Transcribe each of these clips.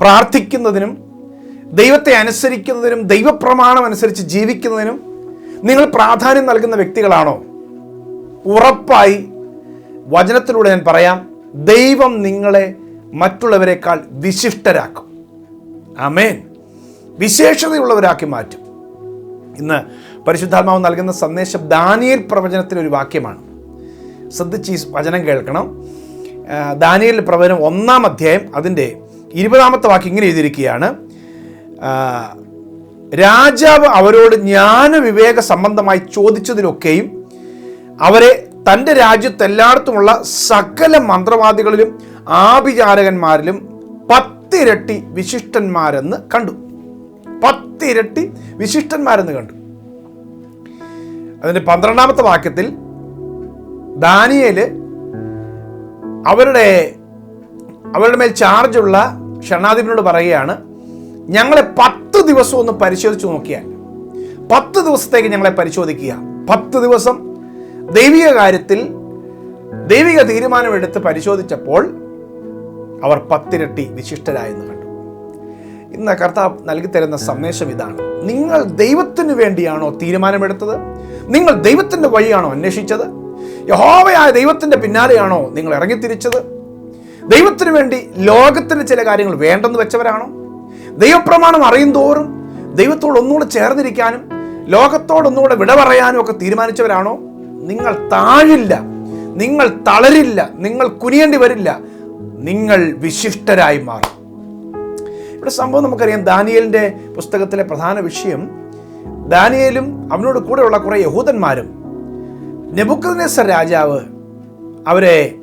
പ്രാർത്ഥിക്കുന്നതിനും ദൈവത്തെ അനുസരിക്കുന്നതിനും ദൈവപ്രമാണം അനുസരിച്ച് ജീവിക്കുന്നതിനും നിങ്ങൾ പ്രാധാന്യം നൽകുന്ന വ്യക്തികളാണോ? ഉറപ്പായി വചനത്തിലൂടെ ഞാൻ പറയാം ദൈവം നിങ്ങളെ മറ്റുള്ളവരെക്കാൾ വിശിഷ്ടരാക്കും. അമേൻ വിശേഷതയുള്ളവരാക്കി മാറ്റും. ഇന്ന് പരിശുദ്ധാത്മാവ് നൽകുന്ന സന്ദേശം ദാനിയൽ പ്രവചനത്തിലെ ഒരു വാക്യമാണ്. ശ്രദ്ധിച്ച് ഈ വചനം കേൾക്കണം. ദാനിയൽ പ്രവചനം ഒന്നാം അധ്യായം അതിന്റെ ഇരുപതാമത്തെ വാക്ക് ഇങ്ങനെ എഴുതിയിരിക്കുകയാണ്. രാജാവ് അവരോട് ജ്ഞാനവിവേക സംബന്ധമായി ചോദിച്ചതിനൊക്കെയും അവരെ തന്റെ രാജ്യത്ത് എല്ലായിടത്തുമുള്ള സകല മന്ത്രവാദികളിലും ആഭിചാരകന്മാരിലും പത്തിരട്ടി വിശിഷ്ടന്മാരെന്ന് കണ്ടു. പത്തിരട്ടി വിശിഷ്ടന്മാരെന്ന് കണ്ടു. അതിന്റെ പന്ത്രണ്ടാമത്തെ വാക്യത്തിൽ ദാനിയേൽ അവരുടെ അവരുടെ മേൽ ചാർജുള്ള ഷണാധിപനോട് പറയുകയാണ് ഞങ്ങളെ പത്ത് ദിവസം ഒന്ന് പരിശോധിച്ച് നോക്കിയാൽ പത്ത് ദിവസത്തേക്ക് ഞങ്ങളെ പരിശോധിക്കുക. പത്ത് ദിവസം ദൈവിക കാര്യത്തിൽ ദൈവിക തീരുമാനമെടുത്ത് പരിശോധിച്ചപ്പോൾ അവർ പത്തിരട്ടി വിശിഷ്ടരായെന്ന് കണ്ടു. ഇന്ന് കർത്താവ് നൽകിത്തരുന്ന സന്ദേശം ഇതാണ്. നിങ്ങൾ ദൈവത്തിന് വേണ്ടിയാണോ തീരുമാനമെടുത്തത്? നിങ്ങൾ ദൈവത്തിന്റെ വഴിയാണോ അന്വേഷിച്ചത്? യഹോവയായ ദൈവത്തിന്റെ പിന്നാലെയാണോ നിങ്ങൾ ഇറങ്ങിത്തിരിച്ചത്? ദൈവത്തിന് വേണ്ടി ലോകത്തിന് ചില കാര്യങ്ങൾ വേണ്ടെന്ന് വെച്ചവരാണോ? ദൈവപ്രമാണം അറിയും തോറും ദൈവത്തോട് ഒന്നുകൂടെ ചേർന്നിരിക്കാനും ലോകത്തോടൊന്നുകൂടെ വിട പറയാനും ഒക്കെ തീരുമാനിച്ചവരാണോ? നിങ്ങൾ താഴില്ല നിങ്ങൾ തളരില്ല നിങ്ങൾ കുനിയേണ്ടി വരില്ല നിങ്ങൾ വിശിഷ്ടരായി മാറും. ഇവിടെ സംഭവം നമുക്കറിയാം. ദാനിയലിന്റെ പുസ്തകത്തിലെ പ്രധാന വിഷയം ദാനിയലും അവനോട് കൂടെയുള്ള കുറേ യഹൂദന്മാരും നെബുക്കദ്നേസർ രാജാവ് അവരെ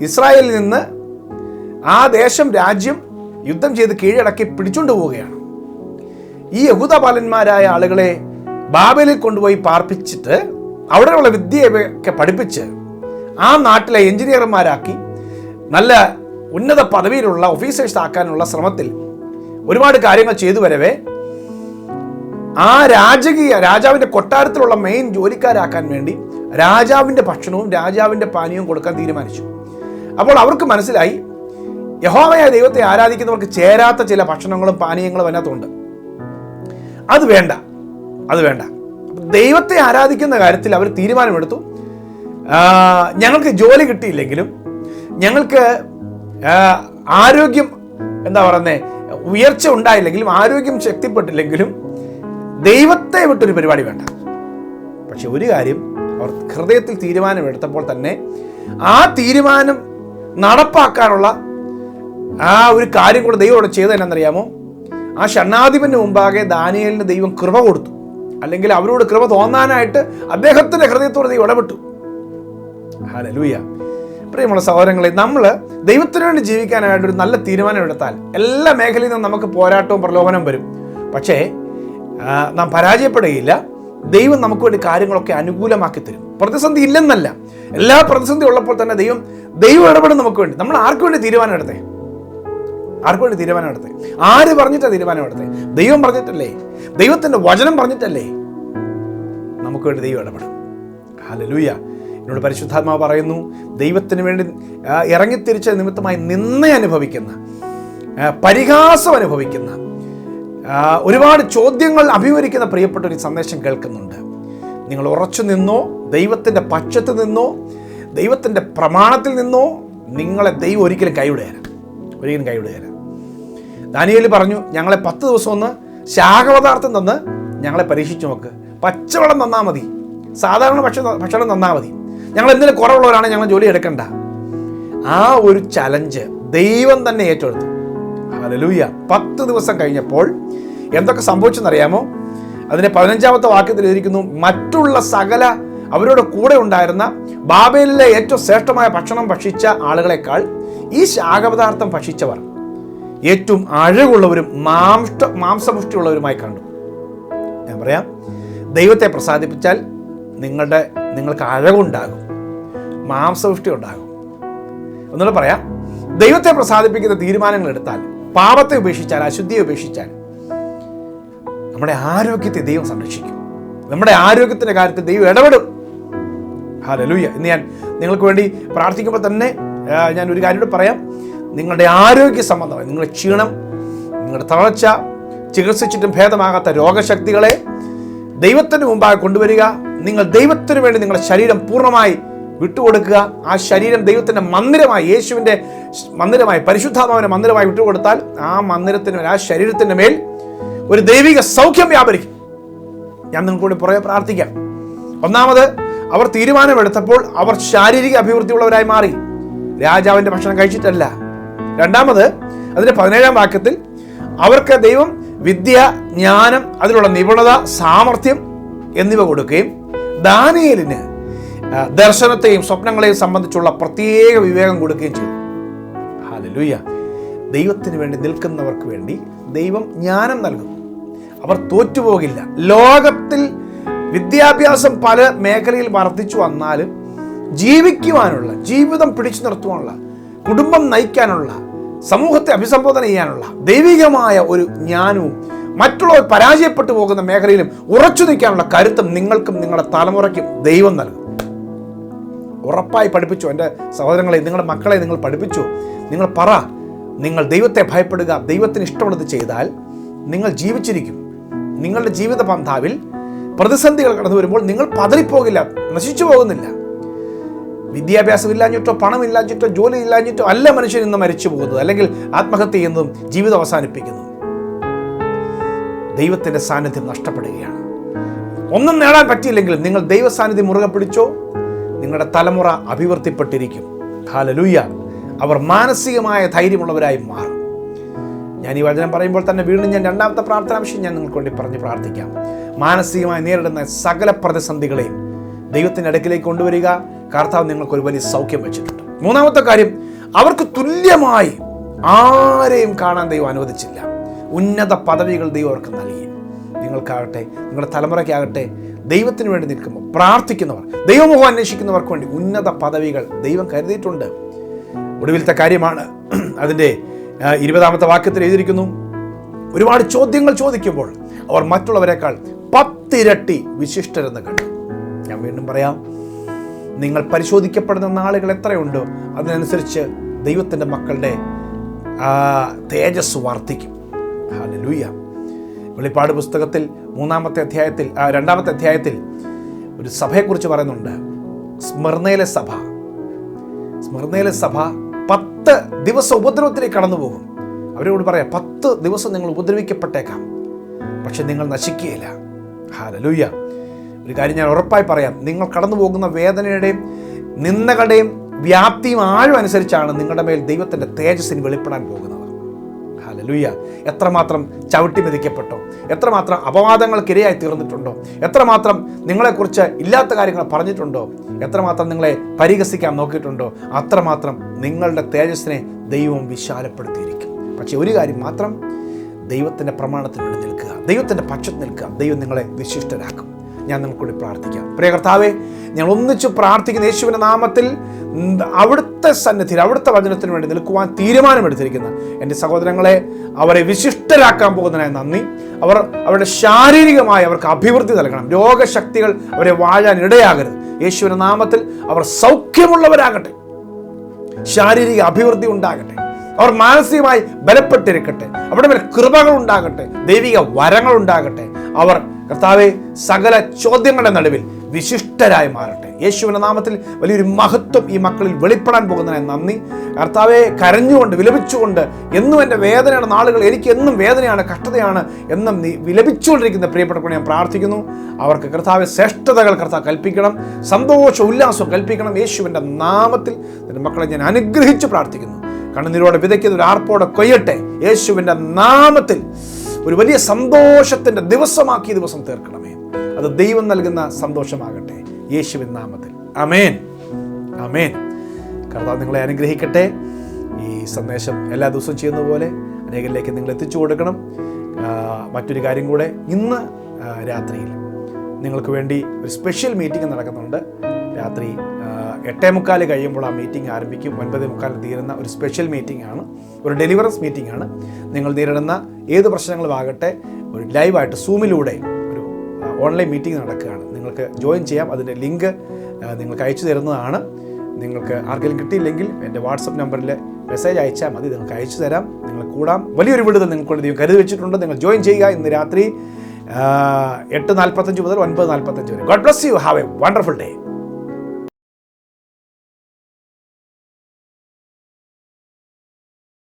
ഇസ്രായേലിൽ നിന്ന് ആ ദേശം രാജ്യം യുദ്ധം ചെയ്ത് കീഴടക്കി പിടിച്ചുകൊണ്ട് പോവുകയാണ്. ഈ യഹൂദപാലന്മാരായ ആളുകളെ ബാബലിൽ കൊണ്ടുപോയി പാർപ്പിച്ചിട്ട് അവിടെയുള്ള വിദ്യയൊക്കെ പഠിപ്പിച്ച് ആ നാട്ടിലെ എഞ്ചിനീയർമാരാക്കി നല്ല ഉന്നത പദവിയിലുള്ള ഓഫീസേഴ്സ് ആക്കാനുള്ള ശ്രമത്തിൽ ഒരുപാട് കാര്യങ്ങൾ ചെയ്തു വരവേ. ആ രാജകീയ രാജാവിന്റെ കൊട്ടാരത്തിലുള്ള മെയിൻ ജോലിക്കാരാക്കാൻ വേണ്ടി രാജാവിന്റെ ഭക്ഷണവും രാജാവിന്റെ പാനീയവും കൊടുക്കാൻ തീരുമാനിച്ചു. അപ്പോൾ അവർക്ക് മനസ്സിലായി യഹോവയായ ദൈവത്തെ ആരാധിക്കുന്നവർക്ക് ചേരാത്ത ചില ഭക്ഷണങ്ങളും പാനീയങ്ങളും അതിനകത്തുണ്ട്. അത് വേണ്ട. അത് വേണ്ട. ദൈവത്തെ ആരാധിക്കുന്ന കാര്യത്തിൽ അവർ തീരുമാനമെടുത്തു. ഞങ്ങൾക്ക് ജോലി കിട്ടിയില്ലെങ്കിലും ഞങ്ങൾക്ക് ആരോഗ്യം എന്താ പറയുന്നത് ഉയർച്ച ഉണ്ടായില്ലെങ്കിലും ആരോഗ്യം ശക്തിപ്പെട്ടില്ലെങ്കിലും ദൈവത്തെ വിട്ടൊരു പരിപാടി വേണ്ട. പക്ഷെ ഒരു കാര്യം അവർ ഹൃദയത്തിൽ തീരുമാനമെടുത്തപ്പോൾ തന്നെ ആ തീരുമാനം നടപ്പാക്കാനുള്ള ആ ഒരു കാര്യം കൂടെ ദൈവം അവിടെ ചെയ്തത് എന്നറിയാമോ ആ ഷണ്ണാധിപന് മുമ്പാകെ ദാനിയലിന് ദൈവം കൃപ കൊടുത്തു. അല്ലെങ്കിൽ അവരോട് കൃപ തോന്നാനായിട്ട് അദ്ദേഹത്തിന്റെ ഹൃദയത്തോട് ദൈവം ഇടപെട്ടു. ഹല്ലേലൂയ. പ്രിയമുള്ള സഹോദരങ്ങളെ നമ്മൾ ദൈവത്തിന് വേണ്ടി ജീവിക്കാനായിട്ട് ഒരു നല്ല തീരുമാനം എടുത്താൽ എല്ലാ മേഖലയിൽ നിന്നും നമുക്ക് പോരാട്ടവും പ്രലോഭനവും വരും. പക്ഷേ നാം പരാജയപ്പെടുകയില്ല. ദൈവം നമുക്ക് വേണ്ടി കാര്യങ്ങളൊക്കെ അനുകൂലമാക്കി തരും. പ്രതിസന്ധി ഇല്ലെന്നല്ല. എല്ലാ പ്രതിസന്ധി ഉള്ളപ്പോൾ തന്നെ ദൈവം ദൈവം ഇടപെടും നമുക്ക് വേണ്ടി. നമ്മൾ ആർക്കു വേണ്ടി തീരുമാനം എടുത്തേ? ആർക്ക് വേണ്ടി എടുത്തേ? ആര് പറഞ്ഞിട്ടാ തീരുമാനം എടുത്തേ? ദൈവം പറഞ്ഞിട്ടല്ലേ? ദൈവത്തിന്റെ വചനം പറഞ്ഞിട്ടല്ലേ? നമുക്ക് വേണ്ടി ദൈവം ഇടപെടും എന്നോട് പരിശുദ്ധാത്മാവ് പറയുന്നു ദൈവത്തിന് വേണ്ടി ഇറങ്ങിത്തിരിച്ച നിമിത്തമായി നിന്ന അനുഭവിക്കുന്ന പരിഹാസം അനുഭവിക്കുന്ന ഒരുപാട് ചോദ്യങ്ങൾ അഭിമുഖിക്കുന്ന പ്രിയപ്പെട്ട ഒരു സന്ദേശം കേൾക്കുന്നുണ്ട്. നിങ്ങൾ ഉറച്ചു നിന്നോ ദൈവത്തിന്റെ പക്ഷത്ത് നിന്നോ ദൈവത്തിന്റെ പ്രമാണത്തിൽ നിന്നോ നിങ്ങളെ ദൈവം ഒരിക്കലും കൈവിടുകയില്ല. ഒരിക്കലും കൈവിടുകയില്ല ദാനിയേൽ പറഞ്ഞു ഞങ്ങളെ പത്ത് ദിവസം ഒന്ന് ശാഖപദാർത്ഥം തന്ന് ഞങ്ങളെ പരീക്ഷിച്ചു നോക്ക്. പച്ചവെള്ളം തന്നാൽ മതി. സാധാരണ ഭക്ഷണം ഭക്ഷണം തന്നാൽ മതി. ഞങ്ങൾ എന്തെങ്കിലും കുറവുള്ളവരാണ് ഞങ്ങൾ ജോലി എടുക്കണ്ട. ആ ഒരു ചലഞ്ച് ദൈവം തന്നെ ഏറ്റെടുത്തു. ഹല്ലേലൂയ. പത്ത് ദിവസം കഴിഞ്ഞപ്പോൾ എന്തൊക്കെ സംഭവിച്ചെന്നറിയാമോ? അതിന്റെ പതിനഞ്ചാമത്തെ വാക്യത്തിൽ എഴുതിയിരിക്കുന്നു മറ്റുള്ള സകല അവരുടെ കൂടെ ഉണ്ടായിരുന്ന ബാബേലിലെ ഏറ്റവും ശ്രേഷ്ഠമായ ഭക്ഷണം ഭക്ഷിച്ച ആളുകളെക്കാൾ ഈ ശാഖപദാർത്ഥം ഭക്ഷിച്ചവർ ഏറ്റവും അഴകുള്ളവരും മാംസ മാംസപുഷ്ടിയുള്ളവരുമായി കണ്ടു. ഞാൻ പറയാം ദൈവത്തെ പ്രസാദിപ്പിച്ചാൽ നിങ്ങളുടെ നിങ്ങൾക്ക് അഴകുണ്ടാകും മാംസപുഷ്ടി ഉണ്ടാകും ഒന്നുകൂടെ പറയാം ദൈവത്തെ പ്രസാദിപ്പിക്കുന്ന തീരുമാനങ്ങൾ എടുത്താൽ പാപത്തെ ഉപേക്ഷിച്ചാൽ അശുദ്ധിയെ ഉപേക്ഷിച്ചാൽ നമ്മുടെ ആരോഗ്യത്തെ ദൈവം സംരക്ഷിക്കും. നമ്മുടെ ആരോഗ്യത്തിന്റെ കാര്യത്തിൽ ദൈവം ഇടപെടും. ഹാലലൂയ. ഇന്ന് ഞാൻ നിങ്ങൾക്ക് വേണ്ടി പ്രാർത്ഥിക്കുമ്പോൾ തന്നെ ഞാൻ ഒരു കാര്യം കൂടെ പറയാം. നിങ്ങളുടെ ആരോഗ്യ സംബന്ധമായി നിങ്ങളുടെ ക്ഷീണം നിങ്ങളുടെ തളർച്ച ചികിത്സിച്ചിട്ടും ഭേദമാകാത്ത രോഗശക്തികളെ ദൈവത്തിന് മുമ്പാകെ കൊണ്ടുവരിക. നിങ്ങൾ ദൈവത്തിന് വേണ്ടി നിങ്ങളുടെ ശരീരം പൂർണമായി വിട്ടുകൊടുക്കുക. ആ ശരീരം ദൈവത്തിന്റെ മന്ദിരമായി യേശുവിന്റെ മന്ദിരമായി പരിശുദ്ധാത്മാവിന്റെ മന്ദിരമായി വിട്ടുകൊടുത്താൽ ആ മന്ദിരത്തിന് മേൽ ആ ശരീരത്തിന്റെ മേൽ ഒരു ദൈവിക സൗഖ്യം വ്യാപരിക്കും. ഞാൻ നിങ്ങൾക്കൂടി പുറകെ പ്രാർത്ഥിക്കാം. ഒന്നാമത് അവർ തീരുമാനമെടുത്തപ്പോൾ അവർ ശാരീരിക അഭിവൃദ്ധിയുള്ളവരായി മാറി. രാജാവിന്റെ ഭക്ഷണം കഴിച്ചിട്ടല്ല. രണ്ടാമത് അതിന്റെ പതിനേഴാം വാക്യത്തിൽ അവർക്ക് ദൈവം വിദ്യ ജ്ഞാനം അതിലുള്ള നിപുണത സാമർഥ്യം എന്നിവ കൊടുക്കുകയും ദാനിയലിന് ദർശനത്തെയും സ്വപ്നങ്ങളെയും സംബന്ധിച്ചുള്ള പ്രത്യേക വിവേകം കൊടുക്കുകയും ചെയ്തു. ഹാലലൂയ ദൈവത്തിന് വേണ്ടി നിൽക്കുന്നവർക്ക് വേണ്ടി ദൈവം ജ്ഞാനം നൽകും അവർ തോറ്റുപോകില്ല. ലോകത്തിൽ വിദ്യാഭ്യാസം പല മേഖലയിൽ വർദ്ധിച്ചു വന്നാലും ജീവിക്കുവാനുള്ള ജീവിതം പിടിച്ചു നിർത്തുവാനുള്ള കുടുംബം നയിക്കാനുള്ള സമൂഹത്തെ അഭിസംബോധന ചെയ്യാനുള്ള ദൈവികമായ ഒരു ജ്ഞാനവും മറ്റുള്ളവർ പരാജയപ്പെട്ടു പോകുന്ന മേഖലയിലും ഉറച്ചു നിൽക്കാനുള്ള കരുത്തും നിങ്ങൾക്കും നിങ്ങളുടെ തലമുറയ്ക്കും ദൈവം നൽകും. ഉറപ്പായി പഠിപ്പിച്ചു. എന്റെ സഹോദരങ്ങളെ നിങ്ങളുടെ മക്കളെ നിങ്ങൾ പഠിപ്പിച്ചു. നിങ്ങൾ പറ നിങ്ങൾ ദൈവത്തെ ഭയപ്പെടുക ദൈവത്തിന് ഇഷ്ടമുള്ളത് ചെയ്താൽ നിങ്ങൾ ജീവിച്ചിരിക്കും. നിങ്ങളുടെ ജീവിത പന്ഥാവിൽ പ്രതിസന്ധികൾ കടന്നു വരുമ്പോൾ നിങ്ങൾ പതറിപ്പോകില്ല നശിച്ചു പോകുന്നില്ല. വിദ്യാഭ്യാസം ഇല്ലാഞ്ഞിട്ടോ പണം ഇല്ലാഞ്ഞിട്ടോ ജോലി ഇല്ലാഞ്ഞിട്ടോ അല്ല മനുഷ്യൻ ഇന്ന് മരിച്ചു പോകുന്നത് അല്ലെങ്കിൽ ആത്മഹത്യ ചെയ്യുന്നതും ജീവിതം അവസാനിപ്പിക്കുന്നു ദൈവത്തിന്റെ സാന്നിധ്യം നഷ്ടപ്പെടുകയാണ്. ഒന്നും നേടാൻ പറ്റിയില്ലെങ്കിലും നിങ്ങൾ ദൈവ സാന്നിധ്യം മുറുകെ പിടിച്ചോ നിങ്ങളുടെ തലമുറ അഭിവൃദ്ധിപ്പെട്ടിരിക്കും. ഹാലലൂയ. അവർ മാനസികമായ ധൈര്യമുള്ളവരായി മാറും. ഞാൻ ഈ വചനം പറയുമ്പോൾ തന്നെ വീണ്ടും ഞാൻ രണ്ടാമത്തെ പ്രാർത്ഥനാംശം ഞാൻ നിങ്ങൾക്ക് വേണ്ടി പറഞ്ഞ് പ്രാർത്ഥിക്കാം. മാനസികമായി നേരിടുന്ന സകല പ്രതിസന്ധികളെയും ദൈവത്തിന്റെ അടുക്കിലേക്ക് കൊണ്ടുവരിക. കർത്താവ് നിങ്ങൾക്ക് ഒരു വലിയ സൗഖ്യം വെച്ചിട്ടുണ്ട്. മൂന്നാമത്തെ കാര്യം അവർക്ക് തുല്യമായി ആരെയും കാണാൻ ദൈവം അനുവദിച്ചില്ല. ഉന്നത പദവികൾ ദൈവം അവർക്ക് നൽകി. നിങ്ങൾക്കാകട്ടെ നിങ്ങളുടെ തലമുറയ്ക്കാകട്ടെ ദൈവത്തിന് വേണ്ടി നിൽക്കുമ്പോൾ പ്രാർത്ഥിക്കുന്നവർ ദൈവമുഖം അന്വേഷിക്കുന്നവർക്ക് വേണ്ടി ഉന്നത പദവികൾ ദൈവം കരുതിയിട്ടുണ്ട്. ഒടുവിലത്തെ കാര്യമാണ് അതിന്റെ ഇരുപതാമത്തെ വാക്യത്തിൽ എഴുതിയിരിക്കുന്നു. ഒരുപാട് ചോദ്യങ്ങൾ ചോദിക്കുമ്പോൾ അവർ മറ്റുള്ളവരെക്കാൾ പത്തിരട്ടി വിശിഷ്ടരെന്ന് കണ്ടു. ഞാൻ വീണ്ടും പറയാം നിങ്ങൾ പരിശോധിക്കപ്പെടുന്ന നാളുകൾ എത്രയുണ്ടോ അതിനനുസരിച്ച് ദൈവത്തിന്റെ മക്കളുടെ തേജസ് വർദ്ധിക്കും. ഹാലലൂയ വെളിപ്പാട് പുസ്തകത്തിൽ മൂന്നാമത്തെ അധ്യായത്തിൽ രണ്ടാമത്തെ അധ്യായത്തിൽ ഒരു സഭയെക്കുറിച്ച് പറയുന്നുണ്ട്. സ്മർണയിലെ സഭ. സ്മർണയിലെ സഭ പത്ത് ദിവസം ഉപദ്രവത്തിലേക്ക് കടന്നു പോകും അവരോട് പറയാം പത്ത് ദിവസം നിങ്ങൾ ഉപദ്രവിക്കപ്പെട്ടേക്കാം പക്ഷെ നിങ്ങൾ നശിക്കുകയില്ല. ഹാലലൂയ്യ ഒരു കാര്യം ഞാൻ ഉറപ്പായി പറയാം നിങ്ങൾ കടന്നു പോകുന്ന വേദനയുടെയും നിന്ദകളുടെയും വ്യാപ്തിയും ആഴം അനുസരിച്ചാണ് നിങ്ങളുടെ മേൽ ദൈവത്തിന്റെ തേജസ്സിന് വെളിപ്പെടാൻ പോകുന്നത്. ഹലലുയ്യ എത്രമാത്രം ചവിട്ടി മെതിക്കപ്പെട്ടോ? എത്രമാത്രം അപവാദങ്ങൾക്കിരയായി തീർന്നിട്ടുണ്ടോ? എത്രമാത്രം നിങ്ങളെക്കുറിച്ച് ഇല്ലാത്ത കാര്യങ്ങൾ പറഞ്ഞിട്ടുണ്ടോ? എത്രമാത്രം നിങ്ങളെ പരിഹസിക്കാൻ നോക്കിയിട്ടുണ്ടോ? അത്രമാത്രം നിങ്ങളുടെ തേജസ്സിനെ ദൈവം വിശാലപ്പെടുത്തിയിരിക്കും പക്ഷേ ഒരു കാര്യം മാത്രം ദൈവത്തിന്റെ പ്രമാണത്തിനുള്ളിൽ നിൽക്കുക ദൈവത്തിന്റെ പക്ഷത്ത് നിൽക്കുക. ദൈവം നിങ്ങളെ വിശിഷ്ടരാക്കും. ഞാൻ നിങ്ങൾക്കൂടി പ്രാർത്ഥിക്കാം. പ്രിയ കർത്താവെ ഞങ്ങൾ ഒന്നിച്ച് പ്രാർത്ഥിക്കുന്ന യേശുവിന്റെ നാമത്തിൽ അവിടുത്തെ സന്നിധിയിൽ അവിടുത്തെ വചനത്തിന് വേണ്ടി നിൽക്കുവാൻ തീരുമാനമെടുത്തിരിക്കുന്ന. എന്റെ സഹോദരങ്ങളെ അവരെ വിശിഷ്ടരാക്കാൻ പോകുന്നതിനായി നന്ദി. അവർ അവരുടെ ശാരീരികമായി അവർക്ക് അഭിവൃദ്ധി നൽകണം. രോഗശക്തികൾ അവരെ വാഴാൻ ഇടയാകരുത്. യേശുവിന്റെ നാമത്തിൽ അവർ സൗഖ്യമുള്ളവരാകട്ടെ. ശാരീരിക അഭിവൃദ്ധി ഉണ്ടാകട്ടെ. അവർ മാനസികമായി ബലപ്പെട്ടിരിക്കട്ടെ. അവിടെ മേൽ കൃപകൾ ഉണ്ടാകട്ടെ ദൈവിക വരങ്ങൾ ഉണ്ടാകട്ടെ അവർ കർത്താവെ സകല ചോദ്യങ്ങളുടെ നടുവിൽ വിശിഷ്ടരായി മാറട്ടെ. യേശുവിന്റെ നാമത്തിൽ വലിയൊരു മഹത്വം ഈ മക്കളിൽ വെളിപ്പെടാൻ പോകുന്നതിനായി നന്ദി. കർത്താവെ കരഞ്ഞുകൊണ്ട് വിലപിച്ചുകൊണ്ട് എന്നും എന്റെ വേദനയുടെ നാളുകൾ എനിക്ക് എന്നും വേദനയാണ് കഷ്ടതയാണ് എന്നും നീ വിലപിച്ചുകൊണ്ടിരിക്കുന്ന പ്രിയപ്പെട്ട ഞാൻ പ്രാർത്ഥിക്കുന്നു. അവർക്ക് കർത്താവെ ശ്രേഷ്ഠതകൾ കർത്താവ് കൽപ്പിക്കണം സന്തോഷ ഉല്ലാസം കൽപ്പിക്കണം യേശുവിന്റെ നാമത്തിൽ. എന്റെ മക്കളെ ഞാൻ അനുഗ്രഹിച്ച് പ്രാർത്ഥിക്കുന്നു. കണ്ണുനീരോടെ വിതയ്ക്കുന്ന ഒരു ആർപ്പോടെ കൊയ്യട്ടെ. യേശുവിന്റെ നാമത്തിൽ ഒരു വലിയ സന്തോഷത്തിന്റെ ദിവസമാക്കി ദിവസം തീർക്കണമേ. അത് ദൈവം നൽകുന്ന സന്തോഷമാകട്ടെ. യേശുവിൻ നാമത്തിൽ. അമേൻ അമേൻ കർത്താവ് നിങ്ങളെ അനുഗ്രഹിക്കട്ടെ. ഈ സന്ദേശം എല്ലാ ദിവസവും ചെയ്യുന്ന പോലെ അനേകരിലേക്ക് നിങ്ങൾ എത്തിച്ചു കൊടുക്കണം. മറ്റൊരു കാര്യം കൂടെ ഇന്ന് രാത്രിയിൽ നിങ്ങൾക്ക് വേണ്ടി ഒരു സ്പെഷ്യൽ മീറ്റിംഗ് നടക്കുന്നുണ്ട്. രാത്രി എട്ടേ മുക്കാൽ കഴിയുമ്പോൾ ആ മീറ്റിംഗ് ആരംഭിക്കും. ഒൻപതേ മുക്കാൽ തീരുന്ന ഒരു സ്പെഷ്യൽ മീറ്റിംഗ് ആണ്. ഒരു ഡെലിവറൻസ് മീറ്റിംഗ് ആണ്. നിങ്ങൾ നേരിടുന്ന ഏത് പ്രശ്നങ്ങളും ആകട്ടെ ഒരു ലൈവായിട്ട് സൂമിലൂടെ ഒരു ഓൺലൈൻ മീറ്റിംഗ് നടക്കുകയാണ്. നിങ്ങൾക്ക് ജോയിൻ ചെയ്യാം. അതിന്റെ ലിങ്ക് നിങ്ങൾക്ക് അയച്ചു തരുന്നതാണ്. നിങ്ങൾക്ക് ആർക്കെങ്കിലും കിട്ടിയില്ലെങ്കിൽ എന്റെ വാട്സപ്പ് നമ്പറിൽ മെസ്സേജ് അയച്ചാൽ മതി. നിങ്ങൾക്ക് അയച്ചു തരാം. നിങ്ങൾ കൂടാം. വലിയൊരു വിടുതൽ നിങ്ങൾക്ക് ദൈവം കരുതി വെച്ചിട്ടുണ്ട്. നിങ്ങൾ ജോയിൻ ചെയ്യുക ഇന്ന് രാത്രി എട്ട് നാൽപ്പത്തഞ്ച് മുതൽ ഒൻപത് നാൽപ്പത്തഞ്ച് വരെ. God bless you have a wonderful day